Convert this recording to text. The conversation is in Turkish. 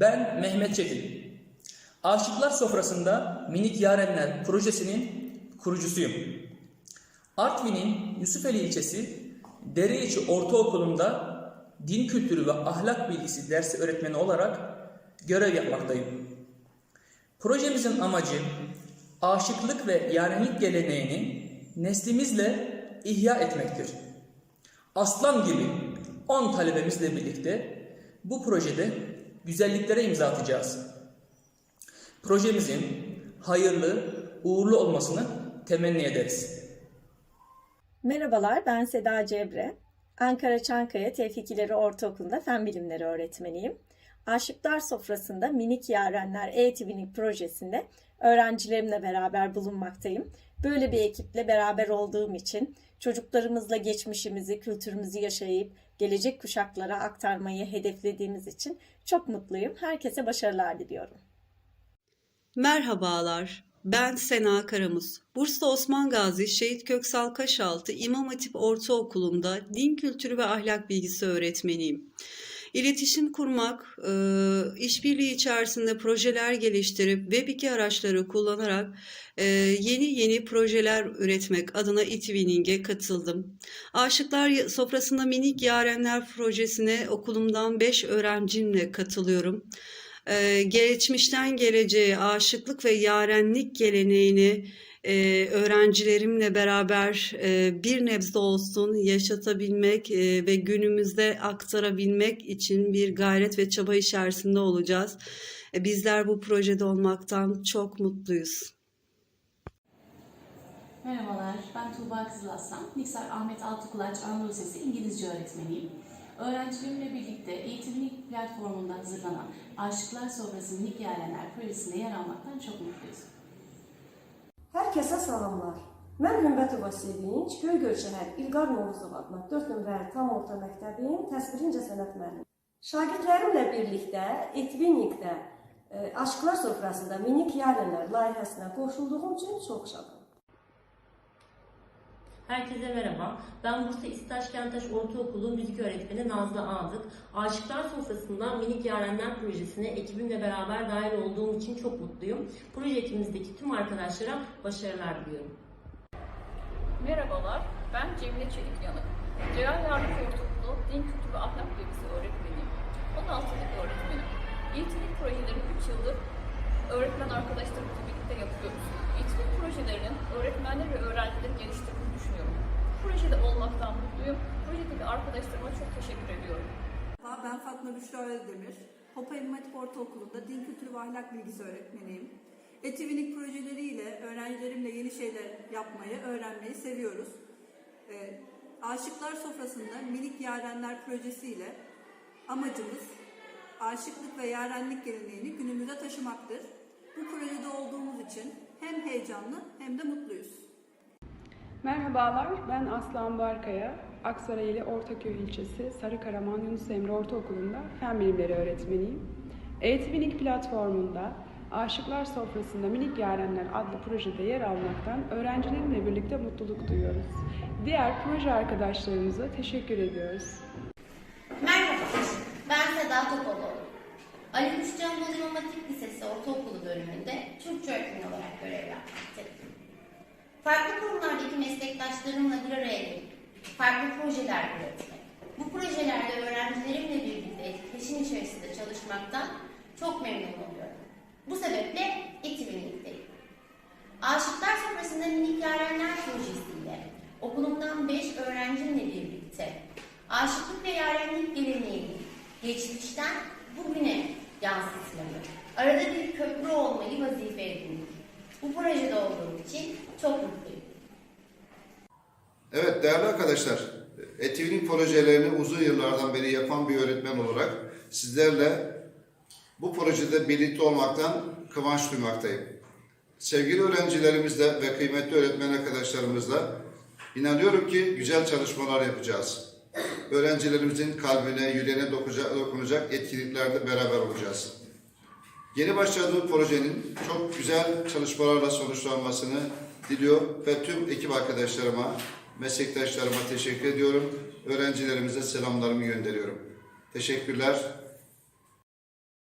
Ben Mehmet Çetin. Aşıklar Sofrasında Minik Yarenler projesinin kurucusuyum. Artvin'in Yusufeli ilçesi Dereiçi Ortaokulu'nda din kültürü ve ahlak bilgisi dersi öğretmeni olarak görev yapmaktayım. Projemizin amacı aşıklık ve yarenlik geleneğini neslimizle ihya etmektir. Aslan gibi 10 talebemizle birlikte bu projede güzelliklere imza atacağız. Projemizin hayırlı, uğurlu olmasını temenni ederiz. Merhabalar, ben Seda Cebre. Ankara Çankaya Tevfikileri Ortaokulu'nda Fen Bilimleri öğretmeniyim. Aşıklar Sofrası'nda Minik Yarenler E-Twinning projesinde öğrencilerimle beraber bulunmaktayım. Böyle bir ekiple beraber olduğum için çocuklarımızla geçmişimizi, kültürümüzü yaşayıp gelecek kuşaklara aktarmayı hedeflediğimiz için çok mutluyum. Herkese başarılar diliyorum. Merhabalar, ben Sena Karamuz. Bursa Osman Gazi Şehit Köksal Kaşaltı İmam Hatip Ortaokulu'nda din kültürü ve ahlak bilgisi öğretmeniyim. İletişim kurmak, e, işbirliği içerisinde projeler geliştirip Web2 araçları kullanarak e, yeni yeni projeler üretmek adına eTwinning'e katıldım. Aşıklar Sofrasında Minik Yarenler projesine okulumdan 5 öğrencimle katılıyorum e, geçmişten geleceğe aşıklık ve yarenlik geleneğini e, öğrencilerimle beraber e, bir nebze olsun yaşatabilmek e, ve günümüzde aktarabilmek için bir gayret ve çaba içerisinde olacağız. E, bizler bu projede olmaktan çok mutluyuz. Merhabalar, ben Tuğba Kızılaslan. Niksar Ahmet Altıkulaç Anadolu Lisesi İngilizce öğretmeniyim. Öğrencilerimle birlikte eğitimlik platformunda hazırlanan Aşıklar Sofrası Minik Yarenler projesinde yer almaktan çok mutluyuz. Hər kəsə salamlar. Mən Hümbətova Sevinç, Göygöl şəhər İlqar Novruzov adına 4 nömrəli tam orta məktəbin təsvir incəsənət müəllimi. Şagirdlərimlə birlikdə Etvinnikdə e, Aşıqlar Sofrasında minik yarenlər layihəsinə qoşulduğum üçün çox şadam. Herkese merhaba. Ben Bursa İstaş Kentaş Ortaokulu müzik öğretmeni Nazlı Ağdık. Aşıklar Sofrası'nda Minik Yarenler projesine ekibimle beraber dahil olduğum için çok mutluyum. Proje ekibimizdeki tüm arkadaşlara başarılar diliyorum. Merhabalar, ben Cemile Çelik Yanık. Celal Yardımcı Ortaokulu Din Kültürü ve Ahlak Bilgisi öğretmeniyim. 16 yıllık öğretmenim. Eğitimlik projelerini 3 yıldır öğretmen arkadaşlarımızla birlikte yapıyoruz. Eğitimlik projelerinin öğretmenler ve öğrencileri düşünüyorum. Projede olmaktan mutluyum. Projedeki arkadaşlarıma çok teşekkür ediyorum. Ben Fatma Büşra Özdemir. Hopa Hatip Ortaokulu'nda din kültürü ve ahlak bilgisi öğretmeniyim. Etivinik projeleriyle öğrencilerimle yeni şeyler yapmayı, öğrenmeyi seviyoruz. Ee, Aşıklar Sofrası'nda Minik Yarenler projesiyle amacımız aşıklık ve yarenlik geleneğini günümüze taşımaktır. Bu projede olduğumuz için hem heyecanlı hem de mutluyuz. Merhabalar, ben Aslan Barkaya. Aksarayeli Ortaköy ilçesi Sarıkaraman Yunus Emre Ortaokulu'nda fen bilimleri öğretmeniyim. Eğitiminik platformunda Aşıklar Sofrasında Minik Yarenler adlı projede yer almaktan öğrencilerimle birlikte mutluluk duyuyoruz. Diğer proje arkadaşlarımıza teşekkür ediyoruz. Merhaba, ben Seda Topaloğlu. Ali Kuşcan Bolu İmam Hatip Lisesi Ortaokulu bölümünde Türkçe öğretmeni olarak görev yapmaktayım. Farklı kurumlardaki meslektaşlarımla bir araya gelip farklı projeler üretmek, bu projelerde öğrencilerimle birlikte etkileşim içerisinde çalışmaktan çok memnun oluyorum. Bu sebeple Etivinik'teyim. Aşıklar Sofrasında Minik Yarenler projesiyle okulumdan 5 öğrencimle birlikte aşıklık ve yarenlik geleneğini geçmişten bugüne yansıtmayı, arada bir köprü olmayı vazife edindik. Bu projede olduğum için çok mutluyum. Evet değerli arkadaşlar, Etivnik projelerini uzun yıllardan beri yapan bir öğretmen olarak sizlerle bu projede birlikte olmaktan kıvanç duymaktayım. Sevgili öğrencilerimizle ve kıymetli öğretmen arkadaşlarımızla inanıyorum ki güzel çalışmalar yapacağız. Öğrencilerimizin kalbine, yüreğine dokunacak etkinliklerde beraber olacağız. Yeni başladığım projenin çok güzel çalışmalarla sonuçlanmasını diliyor ve tüm ekip arkadaşlarıma, meslektaşlarıma teşekkür ediyorum. Öğrencilerimize selamlarımı gönderiyorum. Teşekkürler.